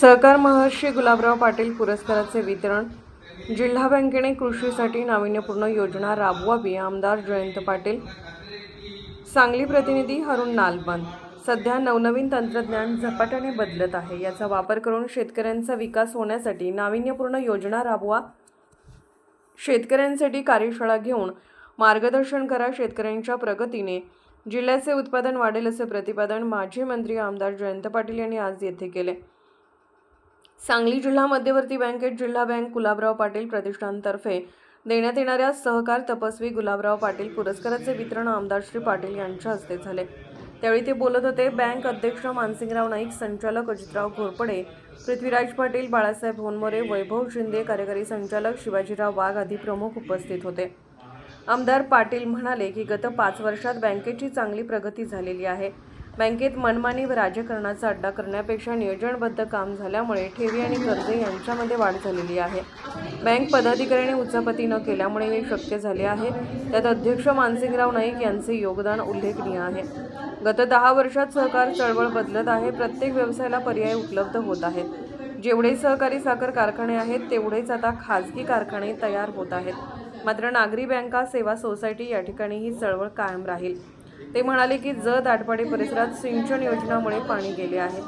सहकार महर्षी गुलाबराव पाटील पुरस्काराचे वितरण जिल्हा बँकेने कृषीसाठी नाविन्यपूर्ण योजना राबवावी आमदार जयंत पाटील सांगली प्रतिनिधी हरुण नालबंद. सध्या नवनवीन तंत्रज्ञान झपाट्याने बदलत आहे. याचा वापर करून शेतकऱ्यांचा विकास होण्यासाठी नाविन्यपूर्ण योजना राबवा शेतकऱ्यांसाठी कार्यशाळा घेऊन मार्गदर्शन करा शेतकऱ्यांच्या प्रगतीने. जिल्ह्याचे उत्पादन वाढेल असे प्रतिपादन माजी मंत्री आमदार जयंत पाटील यांनी आज येथे केले. सांगली जिल्हा मध्यवर्ती बँकेत जिल्हा बँक गुलाबराव पाटील प्रतिष्ठानतर्फे देण्यात येणाऱ्या सहकार तपस्वी गुलाबराव पाटील पुरस्काराचे वितरण आमदार श्री पाटील यांच्या हस्ते झाले. त्यावेळी ते बोलत होते बँक अध्यक्ष मानसिंगराव नाईक संचालक अजितराव घोरपडे पृथ्वीराज पाटील बाळासाहेब होनमोरे वैभव शिंदे कार्यकारी संचालक शिवाजीराव वाघ आदी प्रमुख उपस्थित होते. आमदार पाटील म्हणाले की गत पाच वर्षात बँकेची चांगली प्रगती झालेली आहे. बँकेत मनमानी व राजकारणाचा अड्डा करण्यापेक्षा नियोजनबद्ध काम झाल्यामुळे ठेवी आणि कर्ज यांच्यामध्ये वाढ झालेली आहे. बँक पदाधिकाऱ्यांनी उचापती न केल्यामुळे हे शक्य झाले आहे. त्यात अध्यक्ष मानसिंगराव नाईक यांचे योगदान उल्लेखनीय आहे. गत दहा वर्षात सहकार चळवळ बदलत आहे. प्रत्येक व्यवसायाला पर्याय उपलब्ध होत आहेत. जेवढे सहकारी साखर कारखाने आहेत तेवढेच आता खाजगी कारखाने तयार होत आहेत. मात्र नागरी बँका सेवा सोसायटी या ठिकाणी ही चळवळ कायम राहील. ते म्हणाले की जत आटपाडी परिसरात सिंचन योजनामुळे पाणी गेले आहे.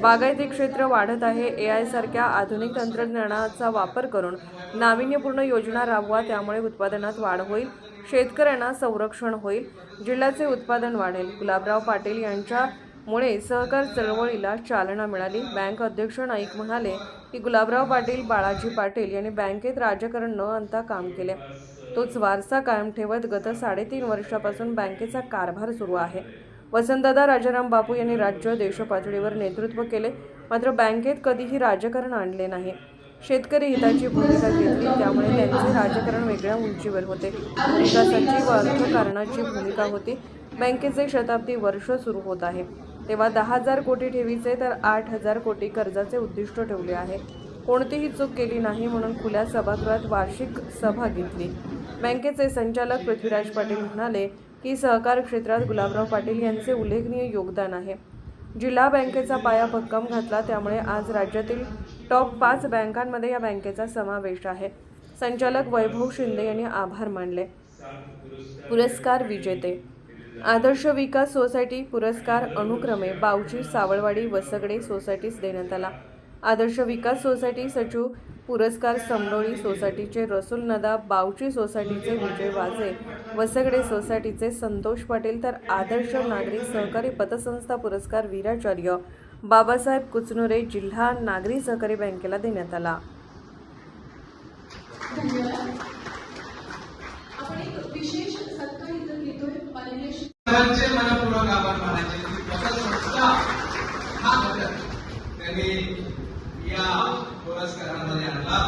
बागायती क्षेत्र वाढत आहे. ए आय सारख्या आधुनिक तंत्रज्ञानाचा वापर करून नाविन्यपूर्ण योजना राबवा त्यामुळे उत्पादनात वाढ होईल शेतकऱ्यांना संरक्षण होईल जिल्ह्याचे उत्पादन वाढेल. गुलाबराव पाटील यांच्यामुळे सहकार चळवळीला चालना मिळाली. बँक अध्यक्ष नाईक म्हणाले की गुलाबराव पाटील बाळाजी पाटील यांनी बँकेत राजकारण न आणता काम केले. तोच वारसा कायम ठेवत गत साडेतीन वर्षापासून बँकेचा कारभार सुरू आहे. वसंतदादा राजाराम बापू यांनी राज्य देशपातळीवर नेतृत्व केले मात्र बँकेत कधीही राजकारण आणले नाही. शेतकरी हिताची भूमिका घेतली त्यामुळे त्यांचे राजकारण वेगळ्या उंचीवर होते. विकासाची व अर्थकारणाची भूमिका होती. बँकेचे शताब्दी वर्ष सुरू होत आहे. तेव्हा दहा हजार कोटी ठेवीचे तर आठ हजार कोटी कर्जाचे उद्दिष्ट ठेवले आहे. कोणतीही चूक केली नाही म्हणून खुल्या सभागृहात वार्षिक सभा घेतली. बँकेचे संचालक पृथ्वीराज पाटील म्हणाले की सहकार क्षेत्रात गुलाबराव पाटील यांचे उल्लेखनीय योगदान आहे. जिल्हा बँकेचा पाया भक्कम घातला त्यामुळे आज राज्यातील टॉप पाच बँकांमध्ये या बँकेचा समावेश आहे. संचालक वैभव शिंदे यांनी आभार मानले. पुरस्कार विजेते. आदर्श विकास सोसायटी पुरस्कार अनुक्रमे बावची सावळवाडी वसगडे सोसायटीस देण्यात आला. आदर्श विकास सोसायटी सचिव पुरस्कार समडोळी सोसायटीचे रसूल नदा बावची सोसायटीचे विजय वाजे वसगडे सोसायटीचे संतोष पाटील तर आदर्श नागरी सहकारी पतसंस्था पुरस्कार वीराचार्य बाबासाहेब कुचनुरे जिल्हा नागरी सहकारी बँकेला देण्यात आला. हा त्यांनी पुरस्कारामध्ये आणला.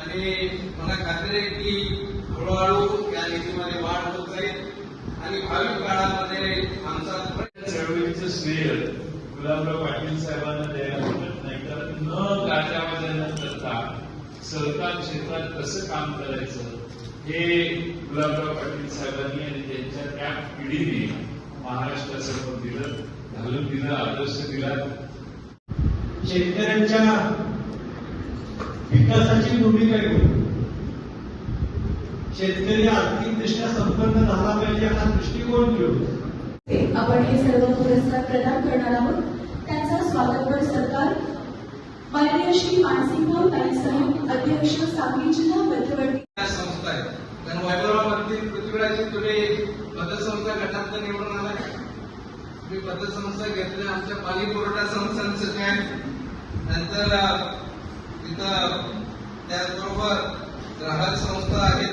आणि मला खात्री आहे की हळूहळू या निधीमध्ये वाढ होत जाईल. आणि भावी काळामध्ये आमचा चळवळीचं श्रेय गुलाबराव पाटील साहेबांना द्यायला हरकत नाही. तर न गाजावाजा न करता सहकार क्षेत्रात कसं काम करायचं हे गुलाबराव पाटील साहेबांनी आणि त्यांच्या त्या पिढीने महाराष्ट्रासमोर दिलं घालून दिलं आदर्श दिला. शेतकऱ्यांच्या विकासाची भूमिका घेऊन शेतकरी आर्थिकदृष्ट्या संपन्न झाला पाहिजे हा दृष्टिकोन घेऊन. आपण हे सर्व पुरस्कार प्रदान करणार आहोत. त्यांचा स्वागतपर सरकार माननीय श्री मानसिंहराव नाईक साहेब अध्यक्ष सांगली जिल्हा मध्यवर्ती संस्था आहेत. कारण पृथ्वीराजी तुम्ही पतसंस्था गटातनं निवडून आलाय. मी पतसंस्था घेतल्या आमच्या पाणी पुरवठा संस्थांचं काय नंतर तिथं त्याचबरोबर ग्राहक संस्था आहेत.